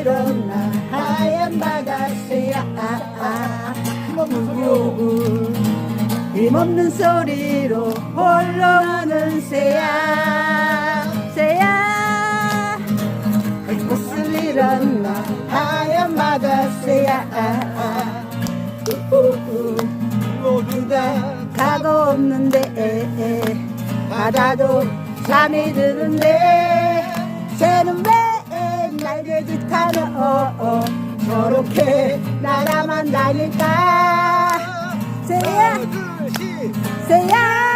일어나. 하얀 바가지야. 무구구 아, 아, 아. 힘없는 소리로 홀로 우는 새야. 새야. 그꽃을 잃었나. 하얀 바가지야. 아, 아, 모두 다 가고 없는데. 바다도 잠이 드는데. 새는 날개 짓하며 어, 어, 저렇게 날아만 다닐까? 새야. 새야